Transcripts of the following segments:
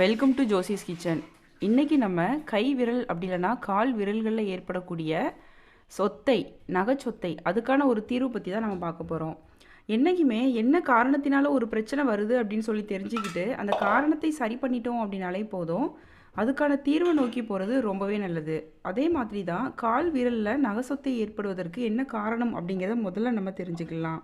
Welcome to Josie's kitchen இன்றைக்கி நம்ம கை விரல் அப்படி இல்லைன்னா கால் விரல்களில் ஏற்படக்கூடிய சொத்தை நகைச்சொத்தை அதுக்கான ஒரு தீர்வு பற்றி தான் நம்ம பார்க்க போகிறோம் என்றைக்குமே என்ன காரணத்தினால ஒரு பிரச்சனை வருது அப்படின்னு சொல்லி தெரிஞ்சுக்கிட்டு அந்த காரணத்தை சரி பண்ணிட்டோம் அப்படின்னாலே போதும். அதுக்கான தீர்வை நோக்கி போகிறது ரொம்பவே நல்லது. அதே மாதிரி தான் கால் விரலில் நகை சொத்தை ஏற்படுவதற்கு என்ன காரணம் அப்படிங்கிறத முதல்ல நம்ம தெரிஞ்சுக்கலாம்.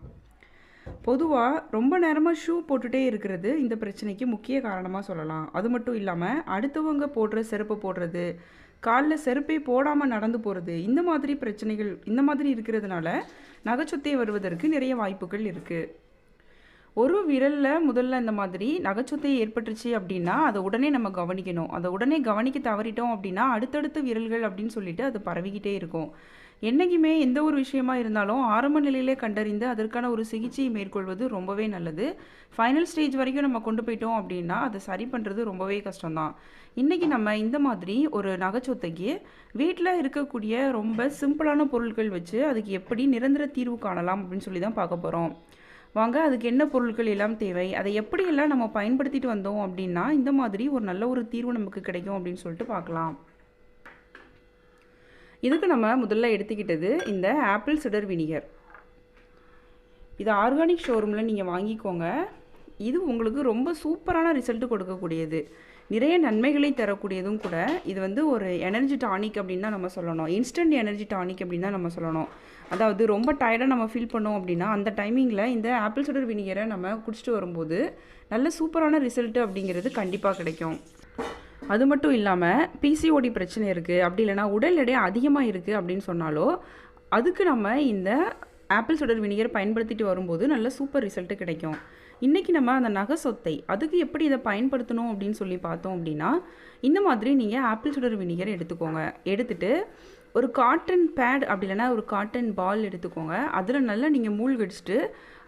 பொதுவாக ரொம்ப நேரமாக ஷூ போட்டுகிட்டே இருக்கிறது இந்த பிரச்சனைக்கு முக்கிய காரணமாக சொல்லலாம். அது மட்டும் இல்லாமல் அடுத்தவங்க போடுற செருப்பு போடுறது காலில் செருப்பே போடாமல் நடந்து போகிறது இந்த மாதிரி பிரச்சனைகள் இந்த மாதிரி இருக்கிறதுனால நகைச்சொத்தை வருவதற்கு நிறைய வாய்ப்புகள் இருக்குது ஒரு விரலில் முதல்ல இந்த மாதிரி நகைச்சொத்தை ஏற்பட்டுருச்சு அப்படின்னா அதை உடனே நம்ம கவனிக்கணும். அதை உடனே கவனிக்க தவறிட்டோம் அப்படின்னா அடுத்தடுத்த விரல்கள் அப்படின்னு சொல்லிட்டு அது பரவிக்கிட்டே இருக்கும். என்றைக்குமே எந்த ஒரு விஷயமா இருந்தாலும் ஆரம்ப நிலையிலே கண்டறிந்து அதற்கான ஒரு சிகிச்சையை மேற்கொள்வது ரொம்பவே நல்லது. ஃபைனல் ஸ்டேஜ் வரைக்கும் நம்ம கொண்டு போயிட்டோம் அப்படின்னா அதை சரி பண்ணுறது ரொம்பவே கஷ்டம்தான். இன்றைக்கி நம்ம இந்த மாதிரி ஒரு நகைச்சொத்தைக்கு வீட்டில் இருக்கக்கூடிய ரொம்ப சிம்பிளான பொருட்கள் வச்சு அதுக்கு எப்படி நிரந்தர தீர்வு காணலாம் அப்படின்னு சொல்லி தான் பார்க்க போகிறோம் வாங்க அதுக்கு என்ன பொருட்கள் எல்லாம் தேவை அதை எப்படியெல்லாம் நம்ம பயன்படுத்திட்டு வந்தோம் அப்படின்னா இந்த மாதிரி ஒரு நல்ல ஒரு தீர்வு நமக்கு கிடைக்கும் அப்படின்னு சொல்லிட்டு பார்க்கலாம். இதுக்கு நம்ம முதல்ல எடுத்துக்கிட்டது இந்த ஆப்பிள் சிடர் வினிகர். இது ஆர்கானிக் ஷோரூமில் நீங்கள் வாங்கிக்கோங்க. இது உங்களுக்கு ரொம்ப சூப்பரான ரிசல்ட் கொடுக்கக்கூடியது. நிறைய நன்மைகளை தரக்கூடியதும் கூட இது வந்து ஒரு எனர்ஜி டானிக் அப்படின்னு தான் நம்ம சொல்லணும். இன்ஸ்டன்ட் எனர்ஜி டானிக் அப்படின்னு தான் நம்ம சொல்லணும். அதாவது ரொம்ப டயர்டாக நம்ம ஃபீல் பண்ணோம் அப்படின்னா அந்த டைமிங்கில் இந்த ஆப்பிள் சுடர் வினிகரை நம்ம குடிச்சிட்டு வரும்போது நல்ல சூப்பரான ரிசல்ட் அப்படிங்கிறது கண்டிப்பாக கிடைக்கும். அது மட்டும் இல்லாமல் பிசிஓடி பிரச்சனை இருக்குது அப்படி இல்லைனா உடல் எடை அதிகமாக இருக்குது அப்படின்னு சொன்னாலோ அதுக்கு நம்ம இந்த ஆப்பிள் சுடர் வினிகர் பயன்படுத்திட்டு வரும்போது நல்ல சூப்பர் ரிசல்ட்டு கிடைக்கும். இன்றைக்கி நம்ம அந்த நகை சொத்தை அதுக்கு எப்படி இதை பயன்படுத்தணும் அப்படின்னு சொல்லி பார்த்தோம் அப்படின்னா இந்த மாதிரி நீங்கள் ஆப்பிள் சுடர் வினிகர் எடுத்துக்கோங்க. எடுத்துகிட்டு ஒரு காட்டன் பேட் அப்படி இல்லைன்னா ஒரு காட்டன் பால் எடுத்துக்கோங்க. அதில் நல்லா நீங்கள் மூழ்கடிச்சிட்டு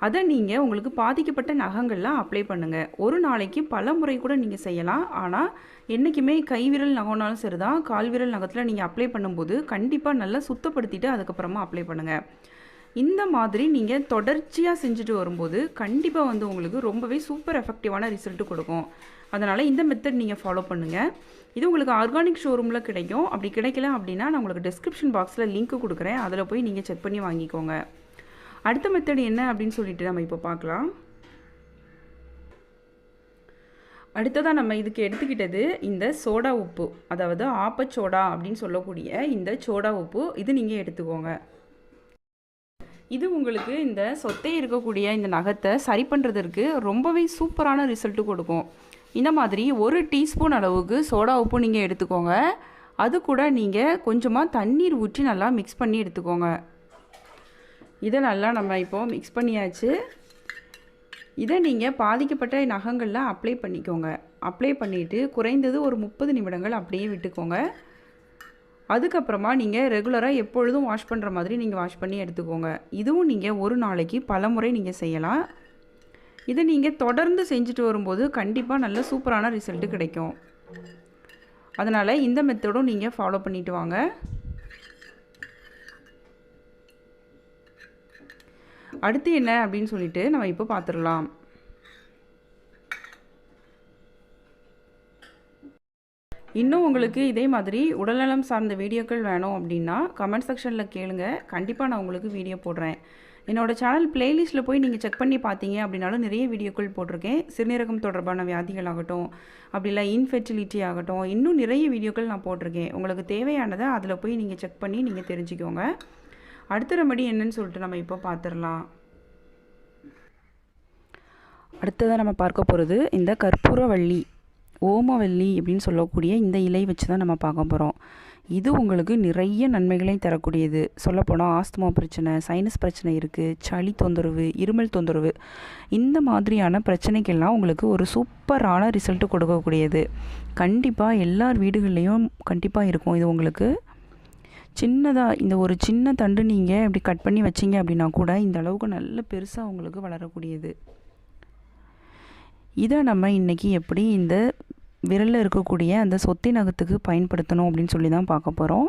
அதை நீங்கள் உங்களுக்கு பாதிக்கப்பட்ட நகங்கள்லாம் அப்ளை பண்ணுங்கள் ஒரு நாளைக்கு பல முறை கூட நீங்கள் செய்யலாம். ஆனால் என்றைக்குமே கைவிரல் நகம்னாலும் சரி தான் கால்விரல் நகத்தில் நீங்கள் அப்ளை பண்ணும்போது கண்டிப்பாக நல்லா சுத்தப்படுத்திட்டு அதுக்கப்புறமா அப்ளை பண்ணுங்கள் இந்த மாதிரி நீங்கள் தொடர்ச்சியாக செஞ்சுட்டு வரும்போது கண்டிப்பாக வந்து உங்களுக்கு ரொம்பவே சூப்பர் எஃபெக்டிவான ரிசல்ட்டு கொடுக்கும். அதனால் இந்த மெத்தட் நீங்கள் ஃபாலோ பண்ணுங்கள் இது உங்களுக்கு ஆர்கானிக் ஷோரூமில் கிடைக்கும். அப்படி கிடைக்கல அப்படின்னா நான் உங்களுக்கு டிஸ்கிரிப்ஷன் பாக்ஸில் லிங்க் கொடுக்குறேன். அதில் போய் நீங்கள் செக் பண்ணி வாங்கிக்கோங்க. அடுத்த மெத்தட் என்ன அப்படின்னு சொல்லிட்டு நம்ம இப்போ பார்க்கலாம். அடுத்ததாக நம்ம இதுக்கு எடுத்துக்கிட்டது இந்த சோடா உப்பு அதாவது ஆப்பச்சோடா அப்படின்னு சொல்லக்கூடிய இந்த சோடா உப்பு. இது நீங்கள் எடுத்துக்கோங்க. இது உங்களுக்கு இந்த சொத்தை இருக்கக்கூடிய இந்த நகத்தை சரி பண்ணுறதற்கு ரொம்பவே சூப்பரான ரிசல்ட்டு கொடுக்கும். இந்த மாதிரி ஒரு டீஸ்பூன் அளவுக்கு சோடா உப்பு நீங்கள் எடுத்துக்கோங்க. அது கூட நீங்கள் கொஞ்சமாக தண்ணீர் ஊற்றி நல்லா மிக்ஸ் பண்ணி எடுத்துக்கோங்க. இதை நல்லா நம்ம இப்போது மிக்ஸ் பண்ணியாச்சு. இதை நீங்கள் பாதிக்கப்பட்ட நகங்களில் அப்ளை பண்ணிக்கோங்க. அப்ளை பண்ணிவிட்டு குறைந்தது ஒரு முப்பது நிமிடங்கள் அப்படியே விட்டுக்கோங்க. அதுக்கப்புறமா நீங்கள் ரெகுலராக எப்பொழுதும் வாஷ் பண்ணுற மாதிரி நீங்கள் வாஷ் பண்ணி எடுத்துக்கோங்க. இதுவும் நீங்கள் ஒரு நாளைக்கு பல முறை நீங்கள் செய்யலாம். இதை நீங்கள் தொடர்ந்து செஞ்சுட்டு வரும்போது கண்டிப்பாக நல்ல சூப்பரான ரிசல்ட்டு கிடைக்கும். அதனால் இந்த மெத்தடும் நீங்கள் ஃபாலோ பண்ணிவிட்டு வாங்க. அடுத்து என்ன அப்படின்னு சொல்லிட்டு நம்ம இப்போ பார்த்துடலாம். இன்னும் உங்களுக்கு இதே மாதிரி உடல்நலம் சார்ந்த வீடியோக்கள் வேணும் அப்படின்னா கமெண்ட் செக்ஷனில் கேளுங்க. கண்டிப்பாக நான் உங்களுக்கு வீடியோ போடுறேன். என்னோடய சேனல் பிளேலிஸ்ட்டில் போய் நீங்கள் செக் பண்ணி பார்த்தீங்க அப்படின்னாலும் நிறைய வீடியோக்கள் போட்டிருக்கேன். சிறுநீரகம் தொடர்பான வியாதிகள் ஆகட்டும் அப்படி இல்லை இன்ஃபெர்டிலிட்டி ஆகட்டும் இன்னும் நிறைய வீடியோக்கள் நான் போட்டிருக்கேன். உங்களுக்கு தேவையானதை அதில் போய் நீங்கள் செக் பண்ணி நீங்கள் தெரிஞ்சுக்கோங்க. அடுத்த ரெமடி என்னன்னு சொல்லிட்டு நம்ம இப்போ பார்த்துடலாம் அடுத்ததாக நம்ம பார்க்க போகிறது இந்த கற்பூரவள்ளி ஓமவல்லி அப்படின்னு சொல்லக்கூடிய இந்த இலை வச்சு தான் நம்ம பார்க்க போகிறோம் இது உங்களுக்கு நிறைய நன்மைகளை தரக்கூடியது. சொல்லப்போனால் ஆஸ்துமா பிரச்சனை சைனஸ் பிரச்சனை இருக்குது சளி தொந்தரவு இருமல் தொந்தரவு. இந்த மாதிரியான பிரச்சனைக்கெல்லாம் உங்களுக்கு ஒரு சூப்பரான ரிசல்ட்டு கொடுக்கக்கூடியது. கண்டிப்பாக எல்லார் வீடுகள்லேயும் கண்டிப்பாக இருக்கும் இது உங்களுக்கு. சின்னதாக இந்த ஒரு சின்ன தண்டு நீங்கள் இப்படி கட் பண்ணி வச்சிங்க அப்படின்னா கூட இந்த அளவுக்கு நல்ல பெருசாக உங்களுக்கு வளரக்கூடியது. இதை நம்ம இன்றைக்கி எப்படி இந்த விரலில் இருக்கக்கூடிய அந்த சொத்தி நகத்துக்கு பயன்படுத்தணும் அப்படின்னு சொல்லி தான் பார்க்க போகிறோம்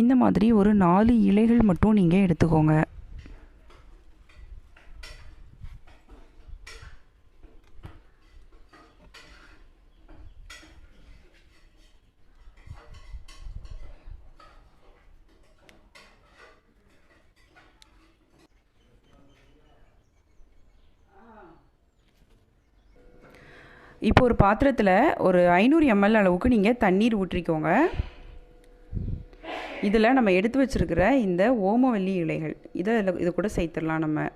இந்த மாதிரி ஒரு நாலு இலைகள் மட்டும் நீங்கள் எடுத்துக்கோங்க. இப்போ ஒரு பாத்திரத்தில் ஒரு ஐநூறு எம்எல் அளவுக்கு நீங்கள் தண்ணீர் ஊற்றிக்கோங்க. இதில் நம்ம எடுத்து வச்சுருக்கிற இந்த ஓமவல்லி இலைகள் இதை இதில் இது கூட சேர்த்துடலாம் நம்ம.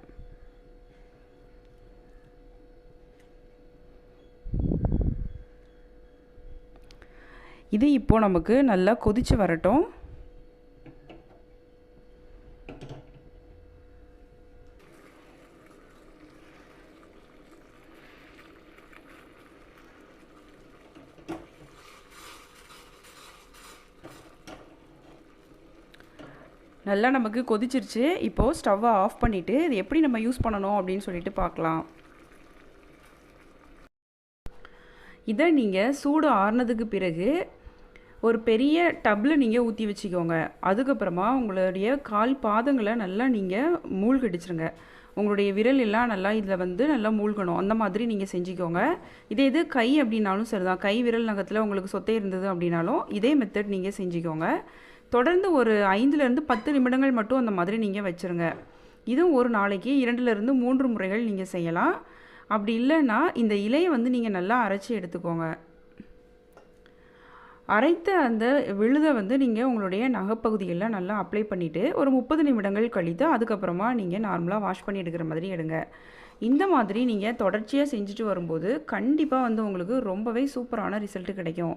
இது இப்போது நமக்கு நல்லா கொதித்து வரட்டும். நல்லா நமக்கு கொதிச்சிருச்சு. இப்போது ஸ்டவ்வை ஆஃப் பண்ணிவிட்டு இது எப்படி நம்ம யூஸ் பண்ணணும் அப்படின்னு சொல்லிட்டு பார்க்கலாம். இதை நீங்கள் சூடு ஆறுனதுக்கு பிறகு ஒரு பெரிய டப்பில் நீங்கள் ஊற்றி வச்சுக்கோங்க. அதுக்கப்புறமா உங்களுடைய கால் பாதங்களை நல்லா நீங்கள் மூழ்கடிச்சிருங்க. உங்களுடைய விரல் எல்லாம் நல்லா இதில் வந்து நல்லா மூழ்கணும். அந்த மாதிரி நீங்கள் செஞ்சுக்கோங்க. இதே இது கை அப்படின்னாலும் சரிதான். கை விரல் நகத்தில் உங்களுக்கு சொத்தை இருந்தது அப்படின்னாலும் இதே மெத்தட் நீங்கள் செஞ்சுக்கோங்க. தொடர்ந்து ஒரு ஐந்துலேருந்து பத்து நிமிடங்கள் மட்டும் அந்த மாதிரி நீங்கள் வச்சுருங்க. இதுவும் ஒரு நாளைக்கு இரண்டுலேருந்து மூன்று முறைகள் நீங்கள் செய்யலாம். அப்படி இல்லைன்னா இந்த இலையை வந்து நீங்கள் நல்லா அரைச்சி எடுத்துக்கோங்க. அரைத்த அந்த விழுதை வந்து நீங்கள் உங்களுடைய நகைப்பகுதியில் நல்லா அப்ளை பண்ணிவிட்டு ஒரு முப்பது நிமிடங்கள் கழித்து அதுக்கப்புறமா நீங்கள் நார்மலாக வாஷ் பண்ணி எடுக்கிற மாதிரி எடுங்க. இந்த மாதிரி நீங்கள் தொடர்ச்சியாக செஞ்சுட்டு வரும்போது கண்டிப்பாக வந்து உங்களுக்கு ரொம்பவே சூப்பரான ரிசல்ட் கிடைக்கும்.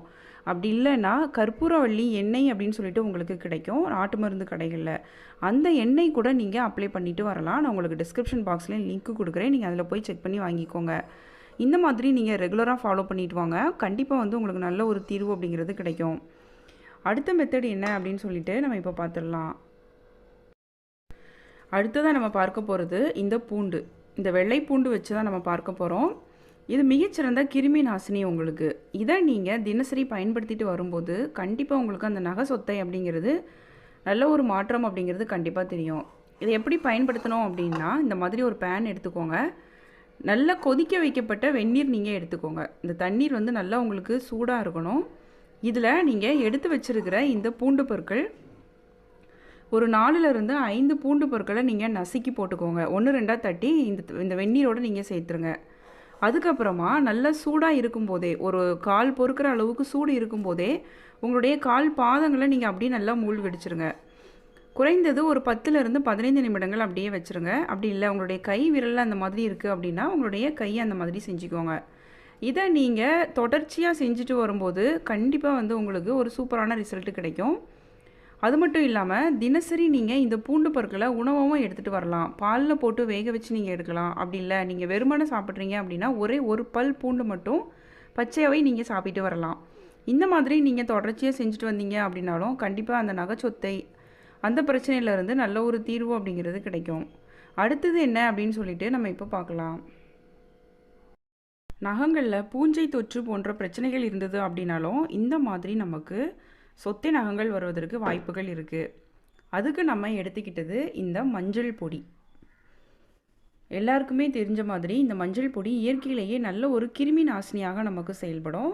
அப்படி இல்லைன்னா கற்பூரவள்ளி எண்ணெய் அப்படின்னு சொல்லிட்டு உங்களுக்கு கிடைக்கும் நாட்டு மருந்து கடைகளில். அந்த எண்ணெய் கூட நீங்கள் அப்ளை பண்ணிவிட்டு வரலாம். நான் உங்களுக்கு டிஸ்கிரிப்ஷன் பாக்ஸ்லேயும் லிங்க் கொடுக்குறேன். நீங்கள் அதில் போய் செக் பண்ணி வாங்கிக்கோங்க. இந்த மாதிரி நீங்கள் ரெகுலராக ஃபாலோ பண்ணிட்டு வாங்க. கண்டிப்பாக வந்து உங்களுக்கு நல்ல ஒரு தீர்வு அப்படிங்கிறது கிடைக்கும். அடுத்த மெத்தட் என்ன அப்படின்னு சொல்லிட்டு நம்ம இப்போ பார்த்துடலாம் அடுத்ததாக நம்ம பார்க்க போகிறது இந்த பூண்டு. இந்த வெள்ளை பூண்டு வச்சு தான் நம்ம பார்க்க போகிறோம் இது மிகச்சிறந்த கிருமி நாசினி உங்களுக்கு. இதை நீங்கள் தினசரி பயன்படுத்திட்டு வரும்போது கண்டிப்பாக உங்களுக்கு அந்த நகை சொத்தை அப்படிங்கிறது நல்ல ஒரு மாற்றம் அப்படிங்கிறது கண்டிப்பாக தெரியும். இதை எப்படி பயன்படுத்தணும் அப்படின்னா இந்த மாதிரி ஒரு பேன் எடுத்துக்கோங்க. நல்லா கொதிக்க வைக்கப்பட்ட வெந்நீர் நீங்கள் எடுத்துக்கோங்க. இந்த தண்ணீர் வந்து நல்லா உங்களுக்கு சூடாக இருக்கணும். இதில் நீங்கள் எடுத்து வச்சிருக்கிற இந்த பூண்டு பொருட்கள் ஒரு நாலுலேருந்து ஐந்து பூண்டு பொருட்களை நீங்கள் நசுக்கி போட்டுக்கோங்க. ஒன்று ரெண்டாக தட்டி இந்த இந்த வெந்நீரோடு நீங்கள் சேர்த்துருங்க. அதுக்கப்புறமா நல்ல சூடாக இருக்கும்போதே ஒரு கால் பொறுக்கிற அளவுக்கு சூடு இருக்கும்போதே உங்களுடைய கால் பாதங்களை நீங்கள் அப்படியே நல்லா மூழ்கடிச்சிருங்க. குறைந்தது ஒரு பத்துலேருந்து பதினைந்து நிமிடங்கள் அப்படியே வச்சுருங்க. அப்படி இல்லை உங்களுடைய கை விரலில் அந்த மாதிரி இருக்குது அப்படின்னா உங்களுடைய கையை அந்த மாதிரி செஞ்சுக்கோங்க. இதை நீங்கள் தொடர்ச்சியாக செஞ்சுட்டு வரும்போது கண்டிப்பாக வந்து உங்களுக்கு ஒரு சூப்பரான ரிசல்ட் கிடைக்கும். அது மட்டும் இல்லாமல் தினசரி நீங்கள் இந்த பூண்டு பொருட்களை உணவாகவும் எடுத்துகிட்டு வரலாம். பாலில் போட்டு வேக வச்சு நீங்கள் எடுக்கலாம். அப்படி இல்லை நீங்கள் வெறுமனை சாப்பிட்றீங்க அப்படின்னா ஒரே ஒரு பல் பூண்டு மட்டும் பச்சையாகவே நீங்கள் சாப்பிட்டு வரலாம். இந்த மாதிரி நீங்கள் தொடர்ச்சியாக செஞ்சுட்டு வந்தீங்க அப்படின்னாலும் கண்டிப்பாக அந்த நகைச்சொத்தை அந்த பிரச்சனையிலேருந்து நல்ல ஒரு தீர்வு அப்படிங்கிறது கிடைக்கும். அடுத்தது என்ன அப்படின்னு சொல்லிட்டு நம்ம இப்போ பார்க்கலாம். நகங்களில் பூஞ்சை தொற்று போன்ற பிரச்சனைகள் இருந்தது அப்படின்னாலும் இந்த மாதிரி நமக்கு சொத்தை நகங்கள் வருவதற்கு வாய்ப்புகள் இருக்குது அதுக்கு நம்ம எடுத்துக்கிட்டது இந்த மஞ்சள் பொடி. எல்லாருக்குமே தெரிஞ்ச மாதிரி இந்த மஞ்சள் பொடி இயற்கையிலேயே நல்ல ஒரு கிருமி நாசினியாக நமக்கு செயல்படும்.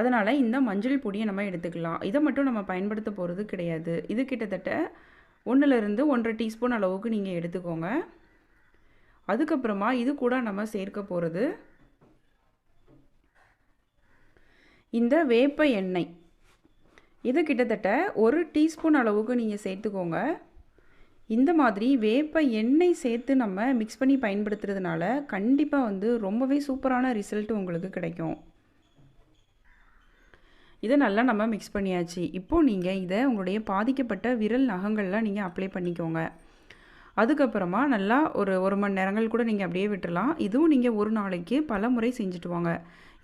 அதனால் இந்த மஞ்சள் பொடியை நம்ம எடுத்துக்கலாம். இதை மட்டும் நம்ம பயன்படுத்த போகிறது கிடையாது. இது கிட்டத்தட்ட ஒன்றுலேருந்து ஒன்றரை டீஸ்பூன் அளவுக்கு நீங்கள் எடுத்துக்கோங்க. அதுக்கப்புறமா இது கூட நம்ம சேர்க்க போகிறது இந்த வேப்ப எண்ணெய். இது கிட்டத்தட்ட ஒரு டீஸ்பூன் அளவுக்கு நீங்கள் சேர்த்துக்கோங்க. இந்த மாதிரி வேப்ப எண்ணெய் சேர்த்து நம்ம மிக்ஸ் பண்ணி பயன்படுத்துறதுனால கண்டிப்பாக வந்து ரொம்பவே சூப்பரான ரிசல்ட் உங்களுக்கு கிடைக்கும். இதை நல்லா நம்ம மிக்ஸ் பண்ணியாச்சு. இப்போது நீங்கள் இதை உங்களுடைய பாதிக்கப்பட்ட விரல் நகங்கள்லாம் நீங்கள் அப்ளை பண்ணிக்கோங்க. அதுக்கப்புறமா நல்லா ஒரு ஒரு மணி நேரங்கள் கூட நீங்கள் அப்படியே விட்டுறலாம். இதுவும் நீங்கள் ஒரு நாளைக்கு பல முறை செஞ்சுட்டு வாங்க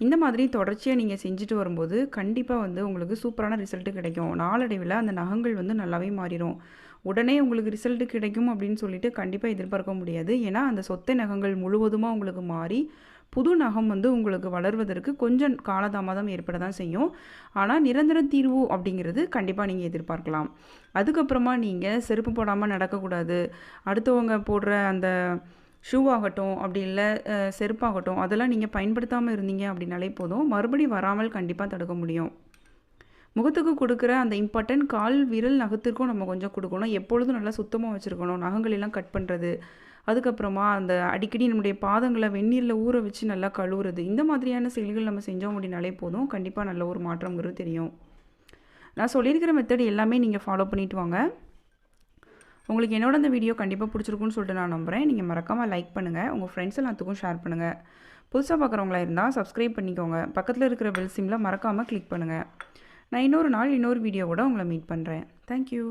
இந்த மாதிரி தொடர்ச்சியாக நீங்கள் செஞ்சுட்டு வரும்போது கண்டிப்பாக வந்து உங்களுக்கு சூப்பரான ரிசல்ட்டு கிடைக்கும். நாளடைவில் அந்த நகங்கள் வந்து நல்லாவே மாறிடும் உடனே உங்களுக்கு ரிசல்ட்டு கிடைக்கும் அப்படின்னு சொல்லிட்டு கண்டிப்பாக எதிர்பார்க்க முடியாது. ஏன்னா அந்த சொத்தை நகங்கள் முழுவதுமாக உங்களுக்கு மாறி புது நகம் வந்து உங்களுக்கு வளர்வதற்கு கொஞ்சம் காலதாமதம் ஏற்பட தான் செய்யும். ஆனால் நிரந்தர தீர்வு அப்படிங்கிறது கண்டிப்பாக நீங்கள் எதிர்பார்க்கலாம். அதுக்கப்புறமா நீங்கள் செருப்பு போடாமல் நடக்கக்கூடாது. அடுத்தவங்க போடுற அந்த ஷூ ஆகட்டும் அப்படி இல்லை செருப்பாகட்டும் அதெல்லாம் நீங்கள் பயன்படுத்தாமல் இருந்தீங்க அப்படின்னாலே போதும். மறுபடி வராமல் கண்டிப்பாக தடுக்க முடியும். முகத்துக்கு கொடுக்குற அந்த இம்பார்ட்டன்ட் கால் விரல் நகத்திற்கும் நம்ம கொஞ்சம் கொடுக்கணும். எப்பொழுதும் நல்லா சுத்தமாக வச்சுருக்கணும். நகங்களெல்லாம் கட் பண்ணுறது அதுக்கப்புறமா அந்த அடிக்கடி நம்முடைய பாதங்களை வெந்நீரில் ஊற வச்சு நல்லா கழுவுறது. இந்த மாதிரியான செயல்கள் நம்ம செஞ்சோம் அப்படின்னாலே போதும். கண்டிப்பாக நல்ல ஒரு மாற்றங்கிறது தெரியும். நான் சொல்லியிருக்கிற மெத்தட் எல்லாமே நீங்கள் ஃபாலோ பண்ணிட்டு வாங்க. உங்களுக்கு என்னோட இந்த வீடியோ கண்டிப்பாக பிடிச்சிருக்குன்னு சொல்லிட்டு நான் நம்புகிறேன் நீங்கள் மறக்காமல் லைக் பண்ணுங்கள் உங்கள் ஃப்ரெண்ட்ஸ் எல்லாத்துக்கும் ஷேர் பண்ணுங்கள் புதுசாக பார்க்குறவங்களா இருந்தால் சப்ஸ்கிரைப் பண்ணிக்கோங்க. பக்கத்தில் இருக்கிற பெல் சிம்மில் மறக்காமல் கிளிக் பண்ணுங்கள் நான் இன்னொரு நாள் இன்னொரு வீடியோவோட உங்களை மீட் பண்ணுறேன் தேங்க்யூ